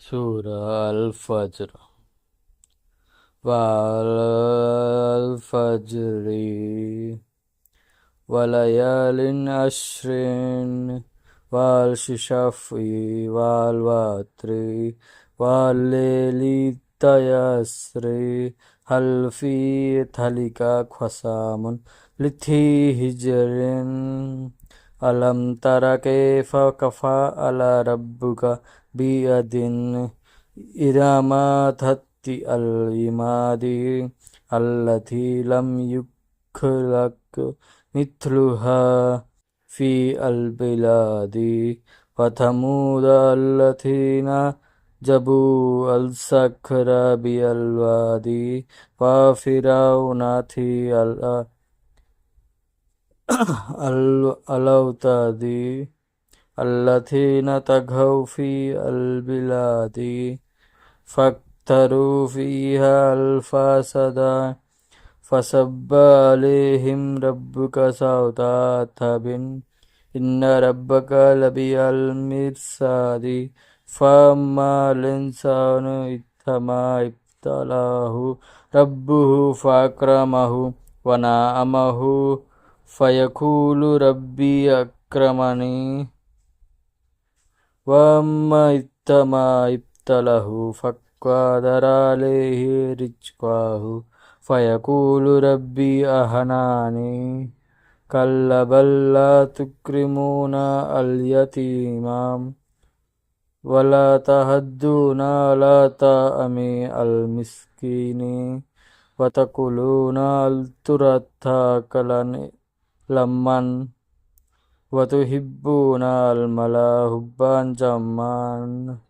सूरह फजर वालफजरी वलयालिन अश्रिन वाल शिशफी, वाल वात्री वालेली तयस्री हल्फी थलिका ख्वसामुन, लिथी ألم تر كيف كفأل ربك بيد إرم ذات العماد التي لم يخلق مثلها في البلاد وثمود الذين جابوا الصخر بالوادي وفرعون ذي الأوتاد الذين طغوا في البلاد فاكثروا فيها الفساد فصب عليهم ربك سوط عذاب إن ربك لبالمرصاد فأما الإنسان إذا ابتلاه ربه فأكرمه ونعمه ఫయకూలు రబ్బీ అక్రమణి వమ్మ ఇత్తమా ఇప్తలహు ఫక్వాదరాలేహి రిచ్క్వాహు ఫయకూలు రబ్బీ అహనాని కల్లబల్లా తుక్రిమూన అల్యతీమాం వలా తహద్దూన అమీ అమి అల్ మిస్కీని వతకులూన కలని laman watu hibbu al mala hubban kala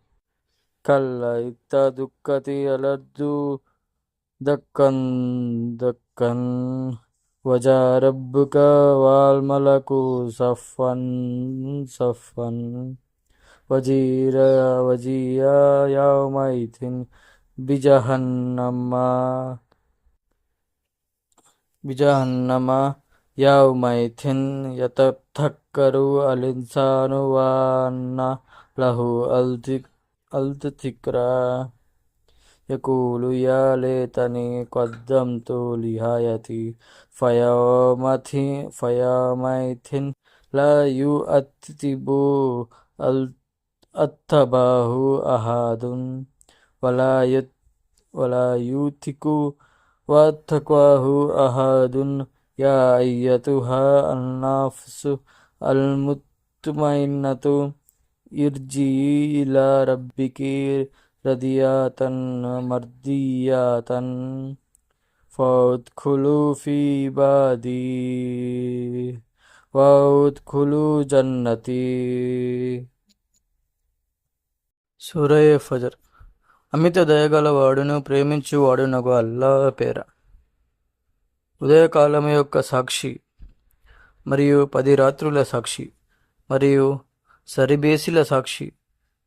kalla ita dukkati aladdu dakkan dakkan. Wajah wal malaku safan safan wajira wajia yaumaitin bijahan nama bijahan nama يومئذ يتذكر الإنسان وأنى له الذكرى يقول يا ليتني قدمت لحياتي فيومئذ لا يؤتب أتباه أحد ولا ولا يوثق واتقاه أحد yeah అల్నాఫ్సు హ అన్నాఫ్సు అల్ముత్మైనతు ఇర్జీ రబ్బికి రదియాతన్ మర్దియాతన్ ఫౌద్ఖులు fee బాదీ వౌద్ఖులు జన్నతి సూరయ Fajr అమిత దయగలవాడును ప్రేమించువాడునగు అల్లా పేరా ఉదయకాలం యొక్క సాక్షి మరియు పది రాత్రుల సాక్షి మరియు సరిబేసిల సాక్షి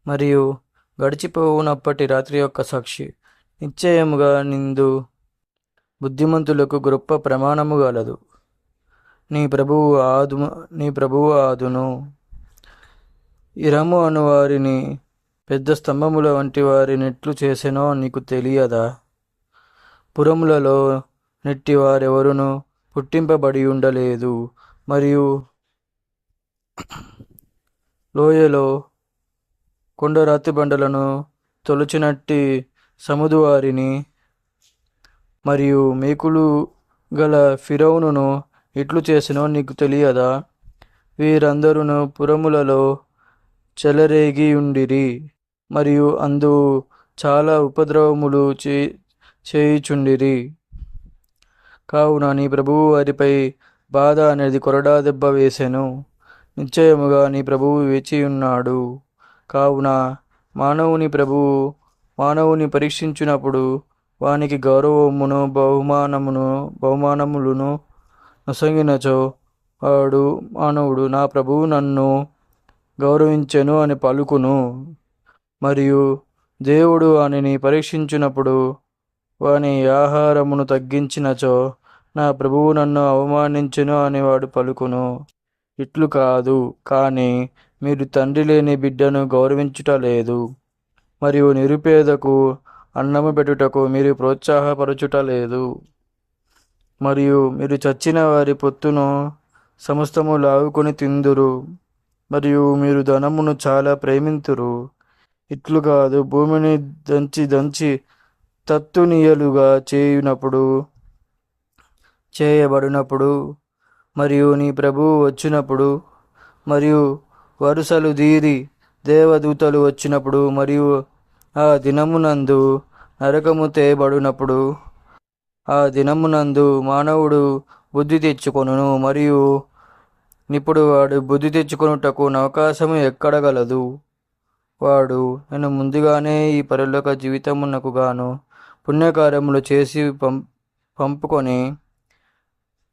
మరియు గడిచిపోవునప్పటి రాత్రి యొక్క సాక్షి నిశ్చయముగా నిందు బుద్ధిమంతులకు గొప్ప ప్రమాణము గలదు. నీ ప్రభువు ఆదు నీ ప్రభువు ఆదును. ఇరము అను వారిని పెద్ద స్తంభముల వంటి వారి నెట్లు చేసెనో నీకు తెలియదా? పురములలో నెట్టివారెవరును పుట్టింపబడి ఉండలేదు మరియు లోయలో కొండరాతి బండలను తొలచినట్టి సముదువారిని మరియు మేకులు గల ఫిరౌనును ఇట్లు చేసినో నీకు తెలియదా? వీరందరూ పురములలో చెలరేగి ఉండిరి మరియు అందు చాలా ఉపద్రవములు చే చేయుచుండిరి. కావున నీ ప్రభువు వారిపై బాధ అనేది కొరడా దెబ్బ వేసెను. నిశ్చయముగా నీ ప్రభువు వేచి ఉన్నాడు. కావున మానవుని ప్రభువు మానవుని పరీక్షించినప్పుడు వానికి గౌరవమును బహుమానమును బహుమానములను నొసంగినచో వాడు మానవుడు. నా ప్రభువు నన్ను గౌరవించెను అని పలుకును. మరియు దేవుడు వానిని పరీక్షించినప్పుడు వాని ఆహారమును తగ్గించినచో నా ప్రభువు నన్ను అవమానించెను అని వాడు పలుకును. ఇట్లు కాదు కానీ మీరు తండ్రి లేని బిడ్డను గౌరవించుట లేదు. మరియు నిరుపేదకు అన్నము పెట్టుటకు మీరు ప్రోత్సాహపరచుట లేదు. మరియు మీరు చచ్చిన వారి పొత్తును సమస్తము లాగుకొని తిందురు. మరియు మీరు ధనమును చాలా ప్రేమింతురు. ఇట్లు కాదు భూమిని దంచి దంచి తత్తునీయలుగా చేయునప్పుడు చేయబడినప్పుడు మరియు నీ ప్రభువు వచ్చినప్పుడు మరియు వరుసలు దీరి దేవదూతలు వచ్చినప్పుడు మరియు ఆ దినమునందు నరకము తేయబడినప్పుడు ఆ దినమునందు మానవుడు బుద్ధి తెచ్చుకొనును మరియు ఇప్పుడు వాడు బుద్ధి తెచ్చుకొనుటకు అవకాశము ఎక్కడ గలదు? వాడు నేను ముందుగానే ఈ పరలోక జీవితమునకు గాను పుణ్యకార్యములు చేసి పం పంపుకొని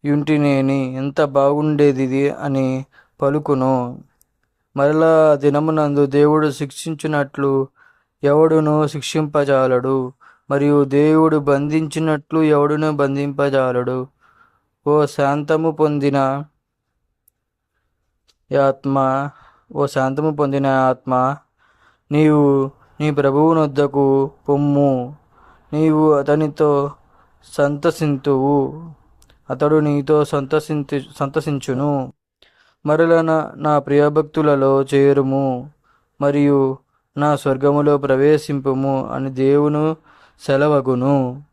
యుంటినేని ఎంత బాగుండేది ఇది అని పలుకును. మరలా దినమునందు దేవుడు శిక్షించినట్లు ఎవడును శిక్షింపజాలడు మరియు దేవుడు బంధించినట్లు ఎవడును బంధింపజాలడు. ఓ శాంతము పొందిన ఆత్మ ఓ శాంతము పొందిన ఆత్మ నీవు నీ ప్రభువునొద్దకు పొమ్ము. నీవు అతనితో సంతసింతువు. అతడు నీతో సంతసించి సంతసించును. మరల నా నా ప్రియభక్తులలో చేరుము మరియు నా స్వర్గములో ప్రవేశింపుము అని దేవును సెలవగును.